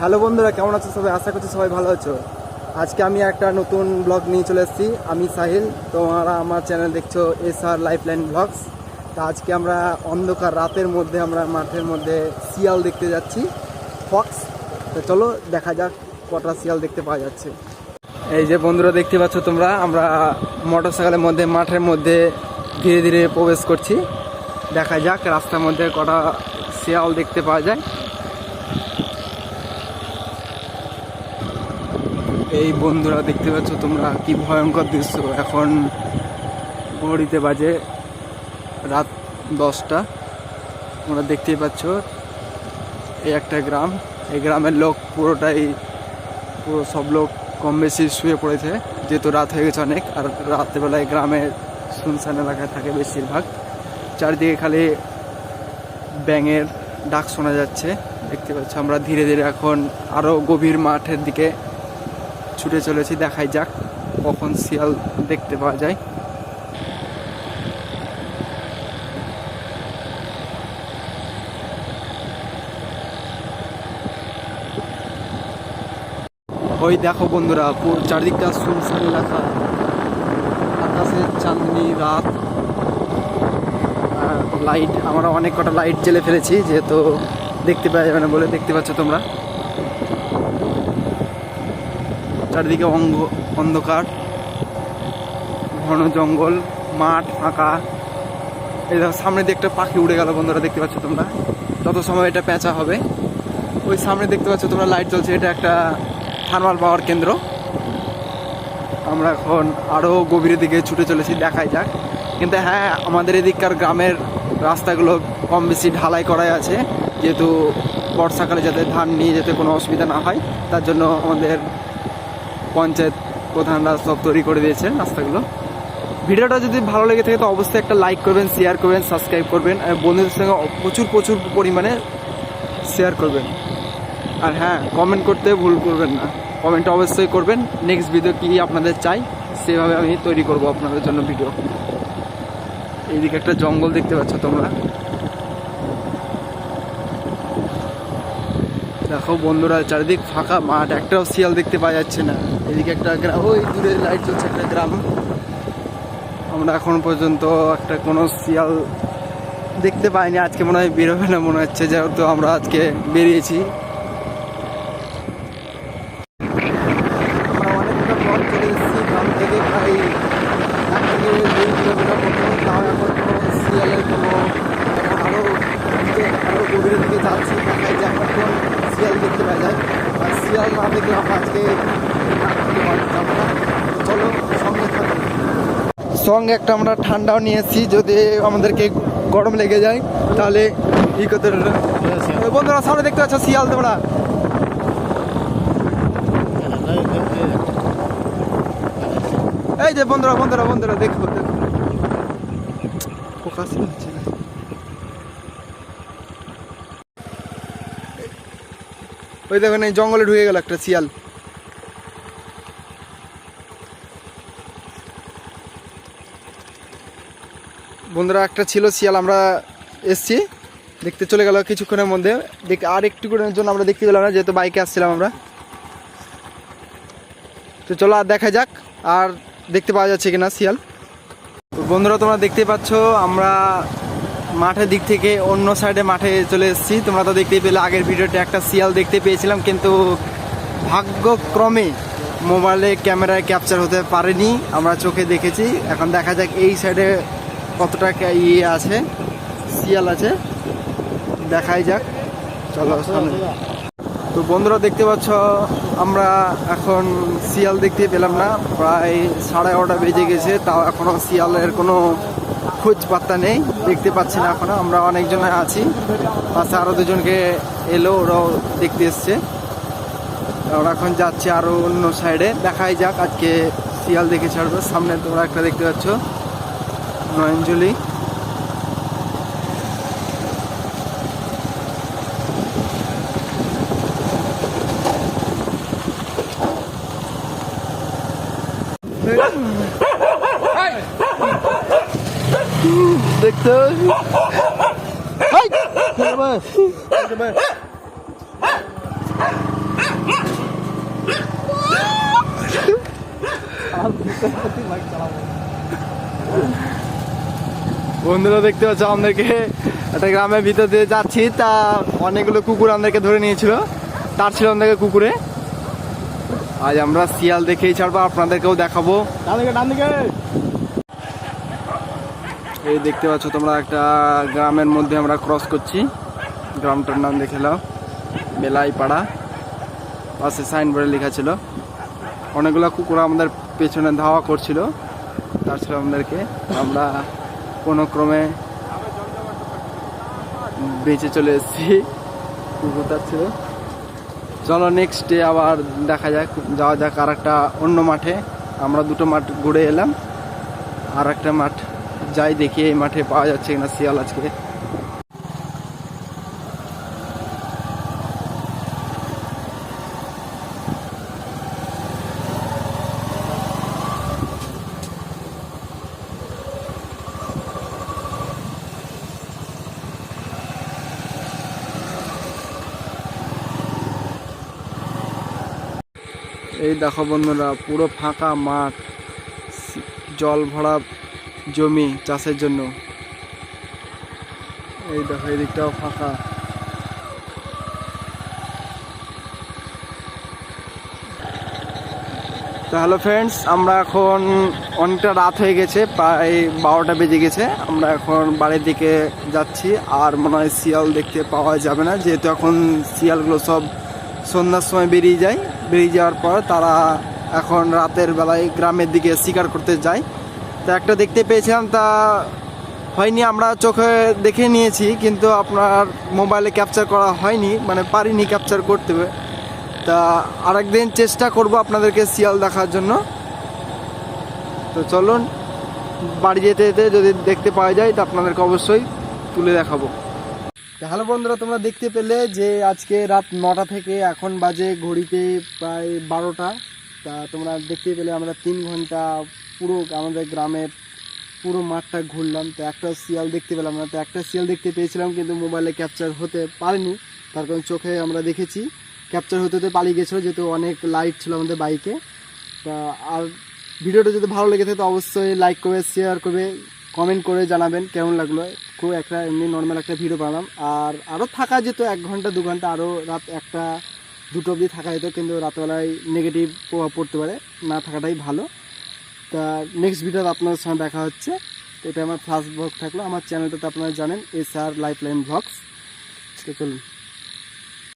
Hello বন্ধুরা, কেমন আছো সবাই? আশা করছি সবাই ভালো আছো। আজকে আমি একটা নতুন ব্লগ নিয়ে চলে এসেছি। আমি সাহিল, তোমরা আমার চ্যানেল দেখছ S R life line blogs তা আজকে আমরা অন্ধকার রাতের মধ্যে, আমরা মাঠের মধ্যে শিয়াল দেখতে যাচ্ছি ফক্স তো চলো, দেখা যাক কটা শিয়াল দেখতে পাওয়া যাচ্ছে। এই যে বন্ধুরা, দেখতে পাচ্ছ তোমরা, আমরা মোটর সাইকেলের মধ্যে, মাঠের মধ্যে ধীরে ধীরে প্রবেশ করছি। দেখা যাক রাস্তার মধ্যে কটা শিয়াল দেখতে পাওয়া যায়। এই বন্ধুরা দেখতে পাচ্ছ তোমরা কি ভয়ঙ্কর দৃশ্য। এখন ঘড়িতে বাজে রাত দশটা। তোমরা দেখতেই পাচ্ছ এই একটা গ্রাম। এই গ্রামের লোক পুরোটাই, পুরো সব লোক কম বেশি শুয়ে পড়েছে। যেহেতু রাত হয়ে গেছে অনেক, আর রাত্রেবেলায় গ্রামে শুনশান এলাকায় থাকে বেশিরভাগ। চারিদিকে খালি ব্যাঙের ডাক শোনা যাচ্ছে। দেখতে পাচ্ছ আমরা ধীরে ধীরে এখন আরও গভীর মাঠের দিকে ছুটে চলেছি, দেখাই যাক কখন শিয়াল দেখতে পাওয়া যায়। ওই দেখো বন্ধুরা চারদিকটা শুনশান এলাকা আকাশে চাঁদনি, রাত। লাইট আমরা অনেক কটা লাইট জ্বেলে ফেলেছি, যেহেতু দেখতে পাওয়া যাবে না বলে দেখতে পাচ্ছ তোমরা। চারিদিকে অঙ্গ অন্ধকার, ঘন জঙ্গল, মাঠ ফাঁকা। এই দেখো, সামনে দিয়ে একটা পাখি উড়ে গেল বন্ধুরা, দেখতে পাচ্ছ তোমরা? যত সময় এটা পেঁচা হবে, ওই সামনে দেখতে পাচ্ছ তোমরা লাইট জ্বলছে, এটা একটা থার্মাল পাওয়ার কেন্দ্র। আমরা এখন আরও গভীরের দিকে ছুটে চলেছি, দেখাই যাক। কিন্তু হ্যাঁ আমাদের এদিককার গ্রামের রাস্তাগুলো কম বেশি ঢালাই করাই আছে, যেহেতু বর্ষাকালে যাতে ধান নিয়ে যেতে কোনো অসুবিধা না হয়, তার জন্য আমাদের পঞ্চায়েত প্রধানরা সব তৈরি করে দিয়েছে রাস্তাগুলো। ভিডিওটা যদি ভালো লেগে থাকে তো অবশ্যই একটা লাইক করবেন শেয়ার করবেন সাবস্ক্রাইব করবেন, আর বন্ধুদের সঙ্গে প্রচুর প্রচুর পরিমাণে শেয়ার করবেন। আর হ্যাঁ কমেন্ট করতে ভুল করবেন না। কমেন্ট অবশ্যই করবেন। নেক্সট ভিডিও কী আপনাদের চাই, সেভাবে আমি তৈরি করব আপনাদের জন্য ভিডিও এইদিকে একটা জঙ্গল দেখতে পাচ্ছ তোমরা। দেখো বন্ধুরা, চারিদিক ফাঁকা মাঠ, একটাও শিয়াল দেখতে পাওয়া যাচ্ছে না। এদিকে একটা গ্রাম, ওই দূরে লাইট চলছে একটা গ্রাম। আমরা এখন পর্যন্ত একটা কোনো শিয়াল দেখতে পাইনি, আজকে মনে হয় বেরোবে না মনে হচ্ছে, যেহেতু আমরা আজকে বেরিয়েছি আমরা অনেকটা পথ চলে এসেছি গ্রাম থেকে প্রায় এক থেকে দুই কিলোমিটার মতো তাও এখন কোনো শিয়ালের কোনো এখন আরও দিকে আরও গভীরের দিকে যাচ্ছি দেখায় যে এখন কোন যায়। আর শিয়াল না দেখলে আমরা আজকে যাব না চলো সঙ্গে সঙ্গে একটা আমরা ঠান্ডাও নিয়েছি যদি আমাদেরকে গরম লেগে যায় তাহলে ই করতে বন্ধুরা সামনে দেখতে পাচ্ছ শিয়াল তোমরা। এই যে বন্ধুরা বন্ধুরা বন্ধুরা দেখো দেখো। ফোকাস হচ্ছে না ওই দেখেন, এই জঙ্গলে ঢুকে গেল একটা শিয়াল। বন্ধুরা, একটা ছিল শিয়াল, আমরা এসছি। দেখতে চলে গেল কিছুক্ষণের মধ্যে। দেখ, আর একটুক্ষণের জন্য আমরা দেখতে পেলাম না, যেহেতু বাইকে আসছিলাম আমরা। তো চলো, আর দেখা যাক, আর দেখতে পাওয়া যাচ্ছে কিনা শিয়াল। বন্ধুরা, তোমরা দেখতে পাচ্ছ, আমরা মাঠের দিক থেকে অন্য সাইডে মাঠে চলে এসেছি। তোমরা তো দেখতেই পেলে আগের ভিডিওতে একটা শিয়াল দেখতে পেয়েছিলাম, কিন্তু ভাগ্যক্রমে মোবাইলে ক্যামেরায় ক্যাপচার হতে পারেনি। আমরা চোখে দেখেছি। এখন দেখা যাক এই সাইডে কতটা ইয়ে আছে, শিয়াল আছে। দেখাই যাক। চলো, সামনে। তো বন্ধুরা, দেখতে পাচ্ছ, আমরা এখন শিয়াল দেখতে পেলাম না। প্রায় সাড়ে এগারোটা বেজে গেছে, তাও এখনও শিয়ালের কোনো খোঁজ পাত্তা নেই, দেখতে পাচ্ছি না এখনও। আমরা অনেকজন আছি। পাশে আরও দুজনকে এলো, ওরাও দেখতে এসছে। ওরা এখন যাচ্ছে আরও অন্য সাইডে দেখাই যাক, আজকে শিয়াল দেখে ছাড়বো। সামনে তোমরা একটা দেখতে পাচ্ছ, নয়নজলি। দেখতে বন্ধুরা দেখতে পাচ্ছ আমাদেরকে একটা গ্রামের ভিতর দিয়ে যাচ্ছি। তা অনেকগুলো কুকুর আমাদেরকে ধরে নিয়েছিল। তার ছিল আমাদেরকে কুকুরে। আজ আমরা শিয়াল দেখেই ছাড়বো আপনাদেরকেও দেখাবো। ডান দিকে ডান দিকে। এই দেখতে পাচ্ছ তোমরা একটা গ্রামের মধ্যে আমরা ক্রস করছি। গ্রামটার নাম দেখে নাও। বেলাই পাড়া পাশে সাইনবোর্ডে লেখা ছিল। অনেকগুলো কুকুর আমাদের পেছনে ধাওয়া করছিল। তার ছিল আমাদেরকে। আমরা কোনো ক্রমে বেঁচে চলে এসেছি। কুকুর ছিল। চলো নেক্সট ডে আবার দেখা যাক, যাওয়া যাক আর একটা অন্য মাঠে। আমরা দুটো মাঠ ঘুরে এলাম। আর একটা মাঠ যাই দেখি এই মাঠে পাওয়া যাচ্ছে কিনা শিয়াল আজকে। এই দেখো বন্ধুরা, পুরো ফাঁকা মাঠ, জল ভরা জমি চাষের জন্য। এই দেখো এদিকটাও ফাঁকা। তো হ্যালো ফ্রেন্ডস আমরা এখন অনেকটা রাত হয়ে গেছে, প্রায় বারোটা বেজে গেছে। আমরা এখন বাড়ির দিকে যাচ্ছি, আর মনে হয় শিয়াল দেখতে পাওয়া যাবে না। যেহেতু এখন শিয়ালগুলো সব সন্ধ্যার সময় বেরিয়ে যায়। বেরিয়ে যাওয়ার পর তারা এখন রাতের বেলায় গ্রামের দিকে শিকার করতে যায়। তো একটা দেখতে পেয়েছিলাম, তা হয়নি, আমরা চোখে দেখে নিয়েছি, কিন্তু আপনার মোবাইলে ক্যাপচার করা হয়নি মানে পারিনি ক্যাপচার করতে। তা আরেকদিন চেষ্টা করব আপনাদেরকে শিয়াল দেখার জন্য। তো চলুন, বাড়ি যেতে যেতে যদি দেখতে পাওয়া যায়, তো আপনাদেরকে অবশ্যই তুলে দেখাবো। হ্যালো বন্ধুরা, তোমরা দেখতে পেলে যে আজকে রাত নটা থেকে এখন বাজে ঘড়িতে প্রায় বারোটা। তা তোমরা দেখতে পেলে আমরা তিন ঘণ্টা পুরো আমাদের গ্রামের পুরো মাঠটা ঘুরলাম। তো একটা শিয়াল দেখতে পেলাম না। তো একটা শিয়াল দেখতে পেয়েছিলাম কিন্তু মোবাইলে ক্যাপচার হতে পারেনি। তার কারণ চোখে আমরা দেখেছি। ক্যাপচার হতে হতে পালিয়ে গেছিল, যেহেতু অনেক লাইট ছিল আমাদের বাইকে তা আর ভিডিওটা যদি ভালো লেগে থাকে, তো অবশ্যই লাইক করবে শেয়ার করবে কমেন্ট করে জানাবেন কেমন লাগল। খুব একটা এমনি নর্মাল একটা ভিডিও বানালাম। আর আরও থাকা যেত এক ঘণ্টা, দু ঘণ্টা আরও রাত একটা, দুটো অবধি থাকা যেত। কিন্তু রাতবেলায় নেগেটিভ প্রভাব পড়তে পারে। না থাকাটাই ভালো। তা নেক্সট ভিডিওতে আপনাদের সঙ্গে দেখা হচ্ছে। তো এটা আমার ফার্স্ট ব্লগ থাকল। আমার চ্যানেলটাতে আপনারা জানেন, S R life line blogs চলুন।